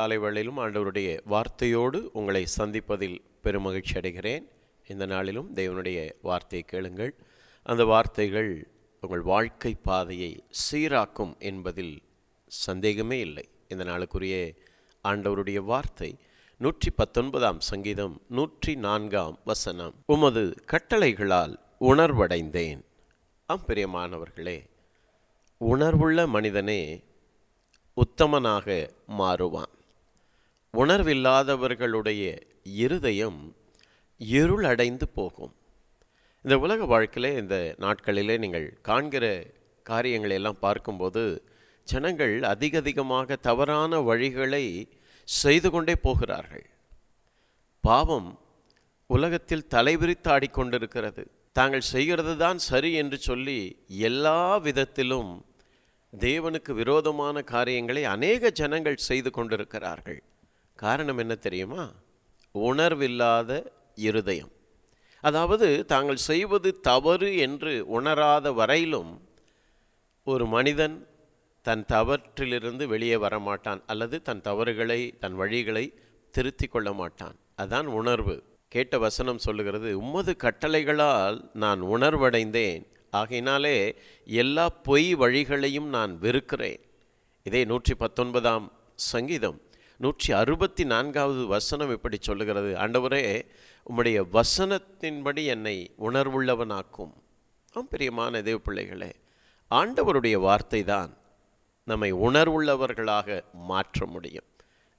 காலை வேளையிலும் ஆண்டவருடைய வார்த்தையோடு உங்களை சந்திப்பதில் பெருமகிழ்ச்சி அடைகிறேன். இந்த நாளிலும் தேவனுடைய வார்த்தையை கேளுங்கள். அந்த வார்த்தைகள் உங்கள் வாழ்க்கை பாதையை சீராக்கும் என்பதில் சந்தேகமே இல்லை. இந்த நாளுக்குரிய ஆண்டவருடைய வார்த்தை நூற்றி பத்தொன்பதாம் சங்கீதம் நூற்றி நான்காம் வசனம். உமது கட்டளைகளால் உணர்வடைந்தேன். ஆம் பிரியமானவர்களே உணர்வுள்ள மனிதனே உத்தமனாக மாறுவான். உணர்வில்லாதவர்களுடைய இருதயம் இருளடைந்து போகும். இந்த உலக வாழ்க்கையிலே இந்த நாட்களிலே நீங்கள் காண்கிற காரியங்களை எல்லாம் பார்க்கும்போது ஜனங்கள் அதிக அதிகமாக தவறான வழிகளை செய்து கொண்டே போகிறார்கள். பாவம் உலகத்தில் தலைவிரித்து ஆடிக்கொண்டிருக்கிறது. தாங்கள் செய்கிறது தான் சரி என்று சொல்லி எல்லா விதத்திலும் தேவனுக்கு விரோதமான காரியங்களை அநேக ஜனங்கள் செய்து கொண்டிருக்கிறார்கள். காரணம் என்ன தெரியுமா? உணர்வில்லாத இருதயம். அதாவது தாங்கள் செய்வது தவறு என்று உணராத வரையிலும் ஒரு மனிதன் தன் தவற்றிலிருந்து வெளியே வரமாட்டான் அல்லது தன் தவறுகளை தன் வழிகளை திருத்தி கொள்ள மாட்டான். அதான் உணர்வு. கேட்ட வசனம் சொல்லுகிறது உம்மது கட்டளைகளால் நான் உணர்வடைந்தேன். ஆகையினாலே எல்லா பொய் வழிகளையும் நான் வெறுக்கிறேன். இதே நூற்றி பத்தொன்பதாம் சங்கீதம் நூற்றி அறுபத்தி நான்காவது வசனம் இப்படி சொல்லுகிறது. ஆண்டவரே உம்முடைய வசனத்தின்படி என்னை உணர்வுள்ளவனாக்கும். ஆம் பிரியமான தேவ பிள்ளைகளே ஆண்டவருடைய வார்த்தை தான் நம்மை உணர்வுள்ளவர்களாக மாற்ற முடியும்.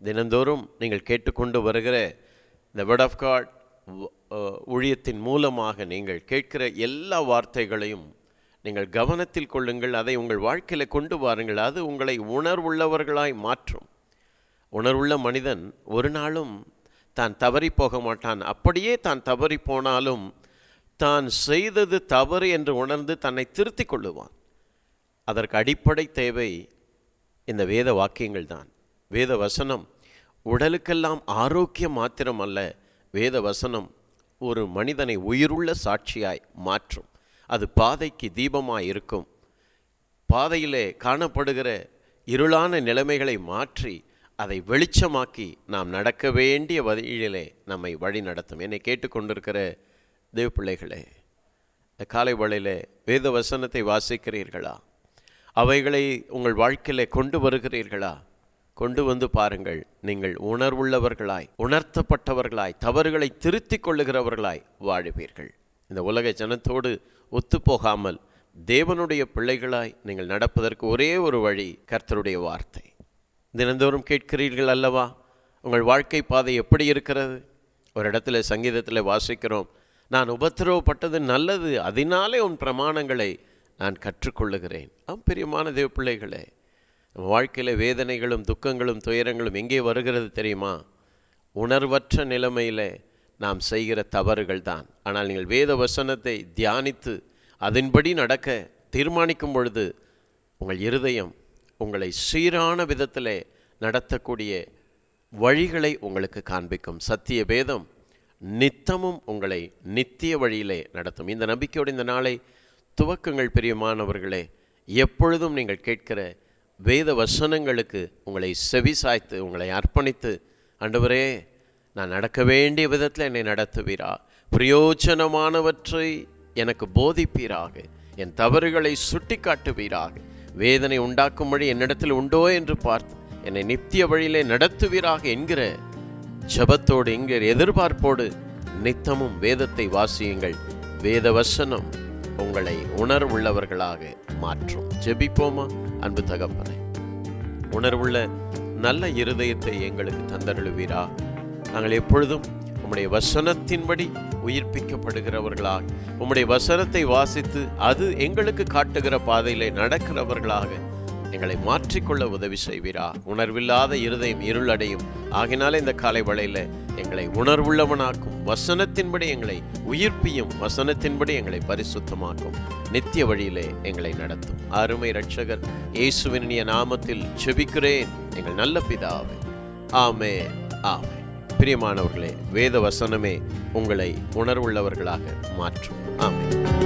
தினந்தோறும் நீங்கள் கேட்டுக்கொண்டு வருகிற த வேர்ட் ஆஃப் காட் ஊழியத்தின் மூலமாக நீங்கள் கேட்கிற எல்லா வார்த்தைகளையும் நீங்கள் கவனத்தில் கொள்ளுங்கள். அதை உங்கள் வாழ்க்கையில் கொண்டு வாருங்கள். அது உங்களை உணர்வுள்ளவர்களாய் மாற்றும். உணர்வுள்ள மனிதன் ஒரு நாளும் தான் தவறி போக மாட்டான். அப்படியே தான் தவறி போனாலும் தான் செய்தது தவறு என்று உணர்ந்து தன்னை திருத்திக் கொள்ளுவான். அதற்கு அடிப்படை தேவை இந்த வேத வாக்கியங்கள் தான். வேத வசனம் உடலுக்கெல்லாம் ஆரோக்கியம் மாத்திரம் அல்ல வேத வசனம் ஒரு மனிதனை உயிருள்ள சாட்சியாய் மாற்றும். அது பாதைக்கு தீபமாய் இருக்கும். பாதையிலே காணப்படுகிற இருளான நிலைமைகளை மாற்றி அதை வெளிச்சமாக்கி நாம் நடக்க வேண்டிய வழியிலே நம்மை வழி நடத்தும். என்னை கேட்டுக்கொண்டிருக்கிற தேவ பிள்ளைகளே இந்த காலை வழியில் வேத வசனத்தை வாசிக்கிறீர்களா? அவைகளை உங்கள் வாழ்க்கையிலே கொண்டு வருகிறீர்களா? கொண்டு வந்து பாருங்கள் நீங்கள் உணர்வுள்ளவர்களாய் உணர்த்தப்பட்டவர்களாய் தவறுகளை திருத்திக் கொள்ளுகிறவர்களாய் வாழுவீர்கள். இந்த உலக ஜனத்தோடு ஒத்துப்போகாமல் தேவனுடைய பிள்ளைகளாய் நீங்கள் நடப்பதற்கு ஒரே ஒரு வழி கர்த்தருடைய வார்த்தை. தினந்தோறும் கேட்கிறீர்கள் அல்லவா? உங்கள் வாழ்க்கை பாதை எப்படி இருக்கிறது? ஒரு இடத்துல சங்கீதத்தில் வாசிக்கிறோம் நான் உபத்திரவப்பட்டது நல்லது அதனாலே உன் பிரமாணங்களை நான் கற்றுக்கொள்ளுகிறேன். ஆம் பிரியமான தேவ பிள்ளைகளே நம்ம வாழ்க்கையில் வேதனைகளும் துக்கங்களும் துயரங்களும் எங்கே வருகிறது தெரியுமா? உணர்வற்ற நிலைமையில் நாம் செய்கிற தவறுகள் தான். ஆனால் நீங்கள் வேத வசனத்தை தியானித்து அதன்படி நடக்க தீர்மானிக்கும் பொழுது உங்கள் இருதயம் உங்களை சீரான விதத்தில் நடத்தக்கூடிய வழிகளை உங்களுக்கு காண்பிக்கும். சத்திய பேதம் நித்தமும் உங்களை நித்திய வழியிலே நடத்தும். இந்த நம்பிக்கையோடு இந்த நாளை துவக்கங்கள் பிரியமானவர்களே. எப்பொழுதும் நீங்கள் கேட்கிற வேத வசனங்களுக்கு உங்களை செவி சாய்த்து உங்களை அர்ப்பணித்து ஆண்டவரே நான் நடக்க வேண்டிய விதத்தில் என்னை நடத்துவீரா? பிரயோஜனமானவற்றை எனக்கு போதிப்பீராக? என் தவறுகளை சுட்டி காட்டுவீராக வேதனை உண்டாக்கும்படி என்னிடத்தில் உண்டோ என்று பார்த்து என்னை நித்திய வழியிலே நடத்துவீராக என்கிற ஜபத்தோடு என்கிற எதிர்பார்ப்போடு நித்தமும் வேதத்தை வாசியுங்கள். வேத வசனம் உங்களை உணர்வுள்ளவர்களாக மாற்றும். ஜெபிப்போமா? அன்பு தகப்பனை. உணர்வுள்ள நல்ல இருதயத்தை எங்களுக்கு தந்தருளுவீரா. நாங்கள் எப்பொழுதும் உம்முடைய வசனத்தின்படி உயிர்ப்பிக்கப்படுகிறவர்களாக. உம்முடைய வசனத்தை வாசித்து அது எங்களுக்கு காட்டுகிற பாதையிலே நடக்கிறவர்களாக எங்களை மாற்றிக்கொள்ள உதவி செய்வீரா. உணர்வில்லாத இருதயம் இருளடையும். ஆகினாலே இந்த காலை வலையில் எங்களை உணர்வுள்ளவனாக்கும். வசனத்தின்படி எங்களை உயிர்ப்பியும். வசனத்தின்படி எங்களை பரிசுத்தமாக்கும். நித்திய வழியிலே எங்களை நடத்தும். அருமை ரட்சகர் இயேசுவினிய நாமத்தில் செபிக்கிறேன். எங்கள் நல்ல பிதாவே. ஆமே ஆமே பிரியமானவர்களே வேத வசனமே உங்களை உணர்வுள்ளவர்களாக மாற்றும். ஆமாம்